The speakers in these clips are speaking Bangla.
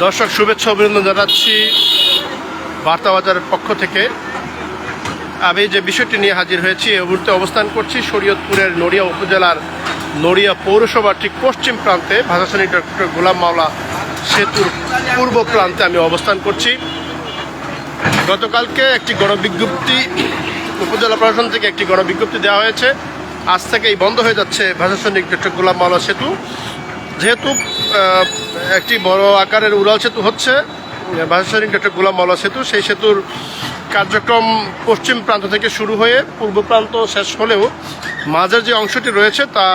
দর্শক, শুভেচ্ছা অভিনন্দন জানাচ্ছি বার্তাবাজারের পক্ষ থেকে। আমি যে বিষয়টি নিয়ে হাজির হয়েছি এই মুহূর্তে অবস্থান করছি শরীয়তপুরের নড়িয়া উপজেলার নড়িয়া পৌরসভার ঠিক পশ্চিম প্রান্তে। ভাষাশ্রেণী ডক্টর গোলাম মাওলা সেতুর পূর্ব প্রান্তে আমি অবস্থান করছি। গতকালকে একটি গণবিজ্ঞপ্তি, উপজেলা প্রশাসন থেকে একটি গণবিজ্ঞপ্তি দেওয়া হয়েছে। আজ থেকেই বন্ধ হয়ে যাচ্ছে ভাষাসৈনিক ডক্টর গোলাম মাওলা সেতু। যেহেতু একটি বড় আকারের উড়াল সেতু হচ্ছে ভাষাসৈনিক ডক্টর গোলাম মাওলা সেতু। সেই সেতুর কার্যক্রম পশ্চিম প্রান্ত থেকে শুরু হয়ে পূর্ব প্রান্ত শেষ হলেও মাঝের যে অংশটি রয়েছে তা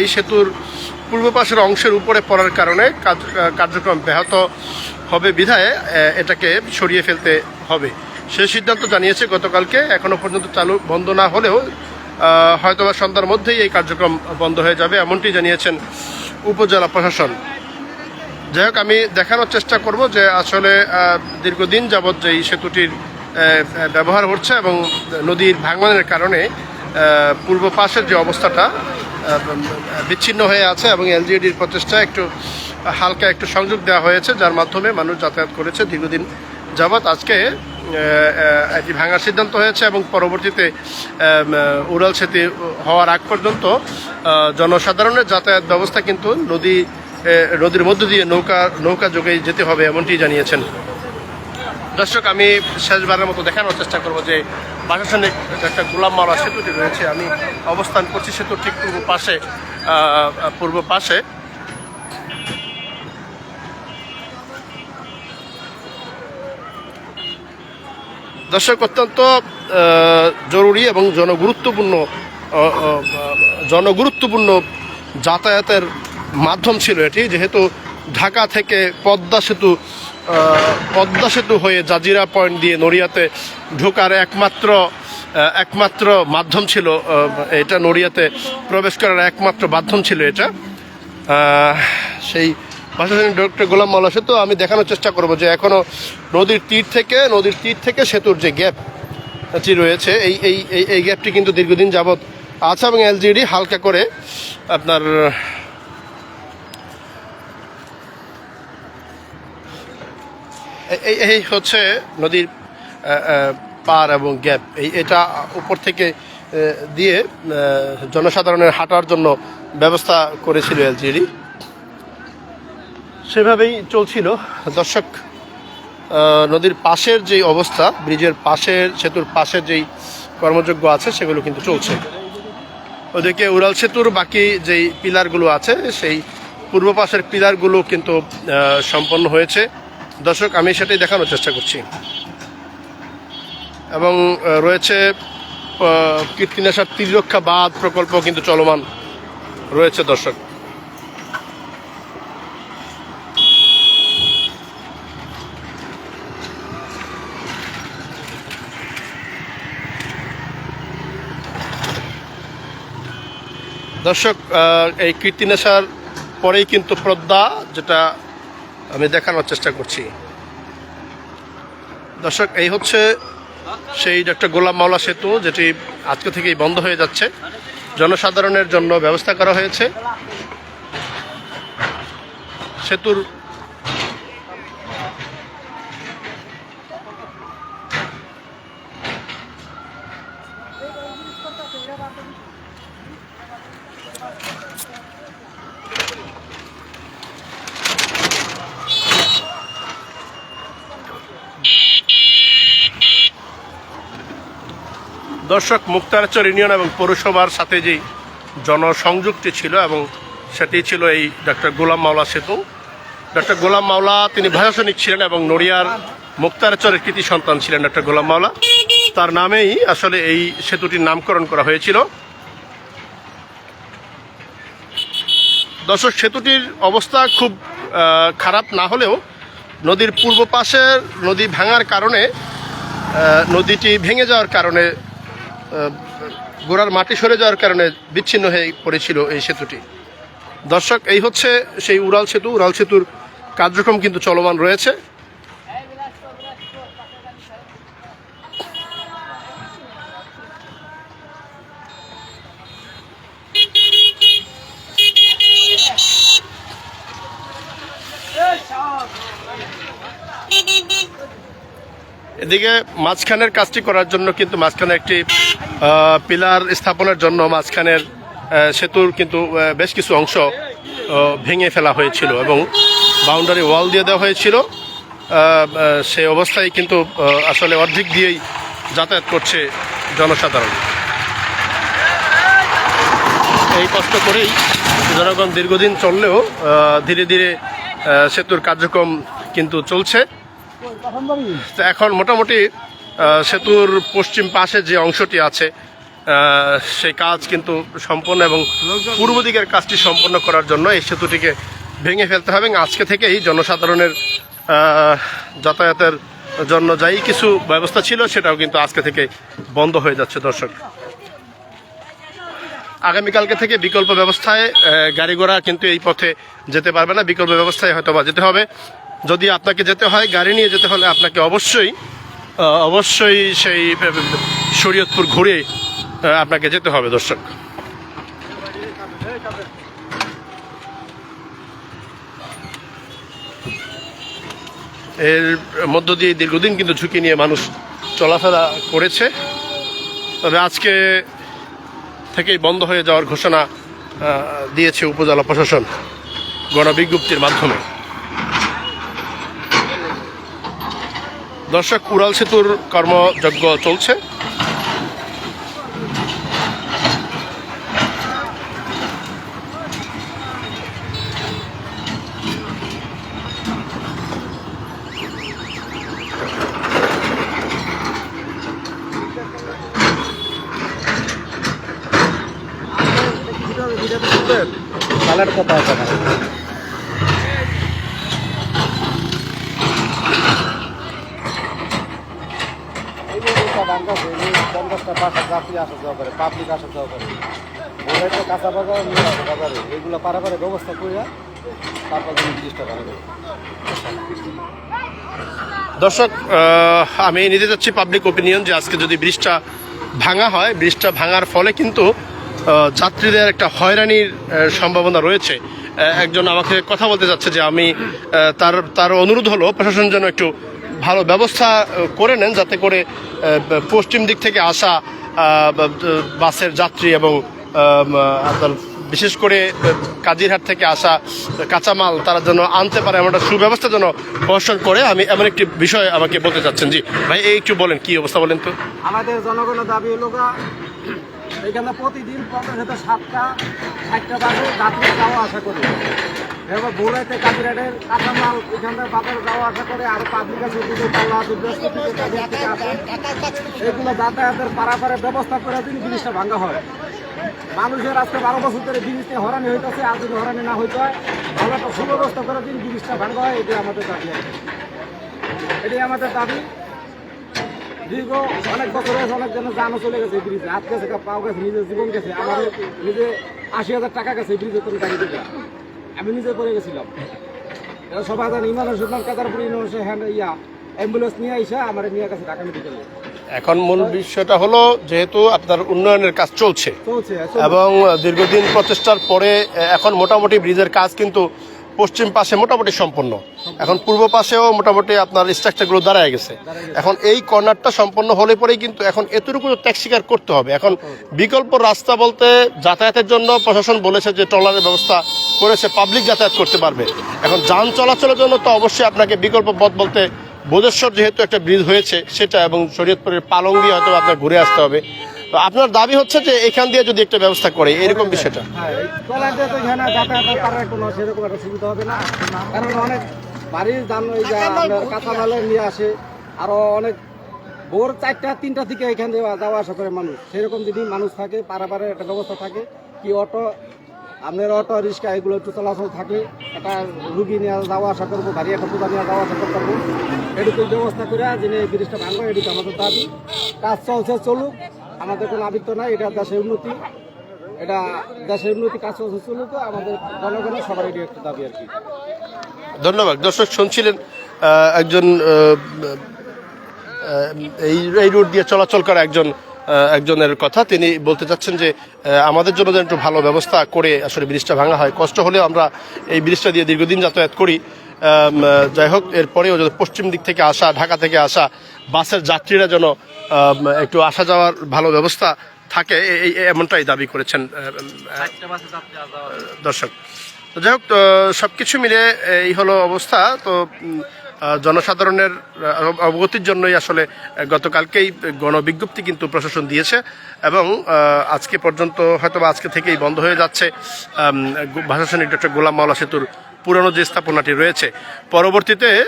এই সেতুর পূর্ব পাশের অংশের উপরে পড়ার কারণে কার্যক্রম ব্যাহত হবে, বিধায় এটাকে সরিয়ে ফেলতে হবে। সেই সিদ্ধান্ত জানিয়েছে গতকালকে, এখনও পর্যন্ত চালু বন্ধ না হলেও হয়তোবা সন্ধ্যার মধ্যেই এই কার্যক্রম বন্ধ হয়ে যাবে, এমনটি জানিয়েছেন উপজেলা প্রশাসন। যাই হোক, আমি দেখানোর চেষ্টা করব যে আসলে দীর্ঘদিন যাবৎ যে এই সেতুটির ব্যবহার হচ্ছে এবং নদীর ভাঙনের কারণে পূর্ব পাশের যে অবস্থাটা বিচ্ছিন্ন হয়ে আছে এবং এলজিডির প্রচেষ্টা একটু হালকা একটু সংযোগ দেওয়া হয়েছে, যার মাধ্যমে মানুষ যাতায়াত করেছে দীর্ঘদিন যাবৎ। আজকে এটি ভাঙার সিদ্ধান্ত হয়েছে এবং পরবর্তীতে উড়াল সেতু হওয়ার আগ পর্যন্ত জনসাধারণের যাতায়াত ব্যবস্থা কিন্তু নদী নদীর মধ্য দিয়ে নৌকা নৌকা যোগে যেতে হবে এমনটি জানিয়েছেন। দর্শক, আমি শেষবারের মতো দেখানোর চেষ্টা করব যে প্রশাসনিক একটা গোলাম মারা সেতুটি রয়েছে। আমি অবস্থান করছি সেতুর ঠিক পূর্ব পাশে পূর্ব পাশে। দর্শক, অত্যন্ত জরুরি এবং জনগুরুত্বপূর্ণ জনগুরুত্বপূর্ণ যাতায়াতের মাধ্যম ছিল এটি, যেহেতু ঢাকা থেকে পদ্মা সেতু পদ্মা সেতু হয়ে জাজিরা পয়েন্ট দিয়ে নড়িয়াতে ঢোকার একমাত্র একমাত্র মাধ্যম ছিল এটা নড়িয়াতে প্রবেশ করার একমাত্র মাধ্যম ছিল এটা। সেই ভাষাসৈনিক ডক্টর গোলাম মাওলা সেতু, আমি দেখানোর চেষ্টা করব যে এখনও নদীর তীর থেকে, নদীর তীর থেকে সেতুর যে গ্যাপ টি রয়েছে, এই এই এই এই গ্যাপটি কিন্তু দীর্ঘদিন যাবৎ আছে এবং এলজিডি হালকা করে আপনার এই- এই হচ্ছে নদীর পার এবং গ্যাপ। এই এটা উপর থেকে দিয়ে জনসাধারণের হাঁটার জন্য ব্যবস্থা করেছিল এলজিডি। সেভাবেই চলছিল। দর্শক নদীর পাশের যে অবস্থা, ব্রিজের পাশের, সেতুর পাশের যেই কর্মযোগ্য আছে, সেগুলো কিন্তু চলছে। ওদিকে উড়াল সেতুর বাকি যেই পিলারগুলো আছে, সেই পূর্ব পাশের পিলারগুলো কিন্তু সম্পন্ন হয়েছে। দর্শক, আমি সেটাই দেখানোর চেষ্টা করছি। এবং রয়েছে কীর্তিনাশার তীররক্ষা বাঁধ প্রকল্প কিন্তু চলমান রয়েছে, দর্শক। দর্শক এই কীর্তিনেশার পরেই কিন্তু পদ্মা যেটা আমি দেখানোর চেষ্টা করছি। দর্শক, এই হচ্ছে সেই ডক্টর গোলাম মাওলা সেতু, যেটি আজকে থেকেই বন্ধ হয়ে যাচ্ছে। জনসাধারণের জন্য ব্যবস্থা করা হয়েছে। সেতুর দর্শক মুক্তারচর ইউনিয়ন এবং পৌরসভার সাথে যেই জনসংযোগটি ছিল এবং সেটি ছিল এই ডক্টর গোলাম মাওলা সেতু। ডক্টর গোলাম মাওলা তিনি ভাষাসনিক ছিলেন এবং নড়িয়ার মুক্তারচরের কৃতি সন্তান ছিলেন ডক্টর গোলাম মাওলা। তার নামেই আসলে এই সেতুটির নামকরণ করা হয়েছিল। দর্শক, সেতুটির অবস্থা খুব খারাপ না হলেও নদীর পূর্ব পাশের নদী ভাঙার কারণে নদীটি ভেঙে যাওয়ার কারণে গোড়ার মাটি সরে যাওয়ার কারণে বিচ্ছিন্ন হয়ে পড়েছিল এই সেতুটি। দর্শক, এই হচ্ছে সেই উড়াল সেতু। উড়াল সেতুর কার্যক্রম কিন্তু চলমান রয়েছে। এদিকে মাঝখানের কাজটি করার জন্য কিন্তু মাঝখানে একটি পিলার স্থাপনের জন্য মাঝখানের সেতুর কিন্তু বেশ কিছু অংশ ভেঙে ফেলা হয়েছিল এবং বাউন্ডারি ওয়াল দিয়ে দেওয়া হয়েছিল। সেই অবস্থায় কিন্তু আসলে অর্ধেক দিয়েই যাতায়াত করছে জনসাধারণ। এই কষ্ট করেই জনগণ দীর্ঘদিন চললেও ধীরে ধীরে সেতুর কার্যক্রম কিন্তু চলছে। এখন মোটামুটি সেতুর পশ্চিম পাশে যে অংশটি আছে সেই কাজ কিন্তু সম্পন্ন এবং পূর্ব দিকের কাজটি সম্পন্ন করার জন্য এই সেতুটিকে ভেঙে ফেলতে হবে আজকে থেকেই জনসাধারণের যাতায়াতের জন্য যাই কিছু ব্যবস্থা ছিল সেটাও কিন্তু আজকে থেকে বন্ধ হয়ে যাচ্ছে দর্শক। আগামীকালকে থেকে বিকল্প ব্যবস্থায় গাড়ি ঘোড়া কিন্তু এই পথে যেতে পারবে না। বিকল্প ব্যবস্থায় হয়তো বা যেতে হবে। যদি আপনাকে যেতে হয়, গাড়ি নিয়ে যেতে হলে আপনাকে অবশ্যই অবশ্যই সেই শরীয়তপুর ঘুরে আপনাকে যেতে হবে, দর্শক। এর মধ্য দিয়ে দীর্ঘদিন কিন্তু ঝুঁকি নিয়ে মানুষ চলাফেরা করেছে। তবে আজকে থেকেই বন্ধ হয়ে যাওয়ার ঘোষণা দিয়েছে উপজেলা প্রশাসন গণবিজ্ঞপ্তির মাধ্যমে। দর্শক উড়াল সেতুর কর্মযজ্ঞ চলছে। কালার কত আছে না এই যে এটা বাঙ্গা আছে, পঞ্চাশটা বাসা যাত্রী আসা যাওয়া করে পাবলিক আসা যাওয়া করে। ওরা একটা কাঁচা বাজার, নিয়ে আসে বাজারে। এইগুলো পারাপারে ব্যবস্থা করিয়া তারপর তুমি জিনিসটা বানাবে দর্শক আমি নিতে যাচ্ছি পাবলিক ওপিনিয়ন যে আজকে যদি ব্রিজটা ভাঙা হয়, ব্রিজটা ভাঙার ফলে কিন্তু যাত্রীদের একটা হয়রানির সম্ভাবনা রয়েছে। একজন আমাকে কথা বলতে যাচ্ছে যে আমি তার তার অনুরোধ হলো, প্রশাসন যেন একটু ভালো ব্যবস্থা করে নেন যাতে করে পশ্চিম দিক থেকে আসা বাসের যাত্রী এবং বিশেষ করে কাজিরহাট থেকে আসা কাঁচামাল তারা যেন আনতে পারে এমন একটা সুব্যবস্থা যেন প্রশাসন করে। আমি এমন একটি বিষয় আমাকে বলতে চাচ্ছেন। জি, ভাই, এই একটু বলেন, কি অবস্থা বলেন তো? আমাদের জনগণের দাবি হলো এখানে প্রতিদিন সাতটা ষাটটা বাসে যাত্রী যাওয়া আসা করে। যাওয়া আসা করে আর যাতায়াতের ব্যবস্থা করে দিন, জিনিসটা হয়। মানুষের আজকে বারো বছর ধরে জিনিসটা হরানি হইতেছে, আর যদি হরানি না হইতে হয় ভালো তো সুব্যবস্থা করে দিন, জিনিসটা ভাঙ্গা হয়, এটাই আমাদের দাবি। এটাই আমাদের দাবি। দীর্ঘ অনেক বছর হয়েছে, অনেক জনের জানও চলে গেছে ব্রিজে হাত গেছে পাও গেছে, নিজের জীবন গেছে আমার নিজে আশি হাজার টাকা গেছে ব্রিজে তুমি গাড়ি আমি নিজে করে গেছিলাম। এরা সবাই জানি ইমান সুলতান কাতারপুর ইউনিভার্সিটি হ্যান্ড ইয়া অ্যাম্বুলেন্স নিয়ে আইসা আমার নিয়ে গেছে ঢাকা মেডিকেলে এখন মূল বিষয়টা হলো যেহেতু আপনার উন্নয়নের কাজ চলছে এবং দীর্ঘদিন প্রচেষ্টার পরে এখন মোটামুটি ব্রিজের কাজ কিন্তু পশ্চিম পাশে মোটামুটি সম্পন্ন এখন পূর্ব পাশেও মোটামুটি আপনার স্ট্রাকচারগুলো দাঁড়ায় গেছে। এখন এই কর্নারটা সম্পন্ন হলে পরেই কিন্তু এখন এতটুকু ত্যাগ স্বীকার করতে হবে। এখন বিকল্প রাস্তা বলতে যাতায়াতের জন্য প্রশাসন বলেছে যে ট্রলারের ব্যবস্থা করেছে পাবলিক যাতায়াত করতে পারবে। এখন যান চলাচলের জন্য তো অবশ্যই আপনাকে বিকল্প পথ বলতে বোধেশ্বর যেহেতু একটা ব্রিজ হয়েছে, সেটা এবং শরীয়তপুরের পালং দিয়ে হয়তো আপনার ঘুরে আসতে হবে। তো আপনার দাবি হচ্ছে যে এখান দিয়ে যদি একটা ব্যবস্থা করে, এরকম বিষয়টা? হ্যাঁ সুবিধা হবে না। কারণ অনেক বাড়ির দাম কাঁচামালে নিয়ে আসে, আরও অনেক ভোর চারটা তিনটা থেকে এখান দিয়ে যাওয়া আসা করে মানুষ। সেরকম যদি মানুষ থাকে, পারাপারে একটা ব্যবস্থা থাকে, কি অটো, আপনার অটো, রিক্সা, এগুলো একটু চলাচল থাকে, একটা রুগী নিয়ে যাওয়া আসা করব, গাড়ি একটা পূজা নিয়ে যাওয়া আসা করতে পারব। এটুকু ব্যবস্থা করে, যিনি ব্রিজটা ভাঙবো এটুকু আমাদের দাবি। কাজ চলছে, চলুক। আমাদের কোনো আবৃত্ত নাই, এটা দেশের উন্নতি। এটা দেশের উন্নতি কাজ চলছে চলুক আমাদের জনগণের সবার এটি একটা দাবি আর কি। ধন্যবাদ। দর্শক শুনছিলেন একজন এই এই রুট দিয়ে চলাচল করা একজন একজনের কথা। তিনি বলতে চাচ্ছেন যে আমাদের জন্য যেন একটু ভালো ব্যবস্থা করে আসলে ব্রিজটা ভাঙা হয়। কষ্ট হলেও আমরা এই ব্রিজটা দিয়ে দীর্ঘদিন যাতায়াত করি। যাই হোক, এরপরেও পশ্চিম দিক থেকে আসা, ঢাকা থেকে আসা বাসের যাত্রীরা যেন একটু আসা যাওয়ার ভালো ব্যবস্থা থাকে এই এমনটাই দাবি করেছেন দর্শক। যাই হোক সব কিছু মিলে এই হলো অবস্থা। তো জনসাধারণের অবগতির জন্যই আসলে গতকালকেই গণবিজ্ঞপ্তি কিন্তু প্রশাসন দিয়েছে এবং আজকে পর্যন্ত হয়তো বা আজকে থেকেই বন্ধ হয়ে যাচ্ছে। গো- ডক্টর গোলাম মাওলা সেতুর পুরনো যে স্থাপনাটি রয়েছে। পরবর্তীতে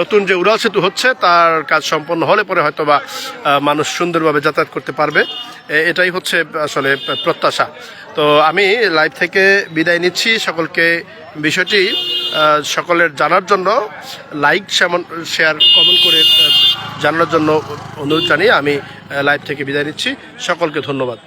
নতুন যে উড়াল সেতু হচ্ছে তার কাজ সম্পন্ন হলে পরে হয়তো বা মানুষ সুন্দরভাবে যাতায়াত করতে পারবে। এটাই হচ্ছে আসলে প্রত্যাশা। তো আমি লাইভ থেকে বিদায় নিচ্ছি। সকলকে বিষয়টি সকলের জানার জন্য লাইক শেয়ার কমেন্ট করে আহ, জানানোর জন্য অনুরোধ জানিয়ে আমি লাইভ থেকে বিদায় নিচ্ছি। সকলকে ধন্যবাদ।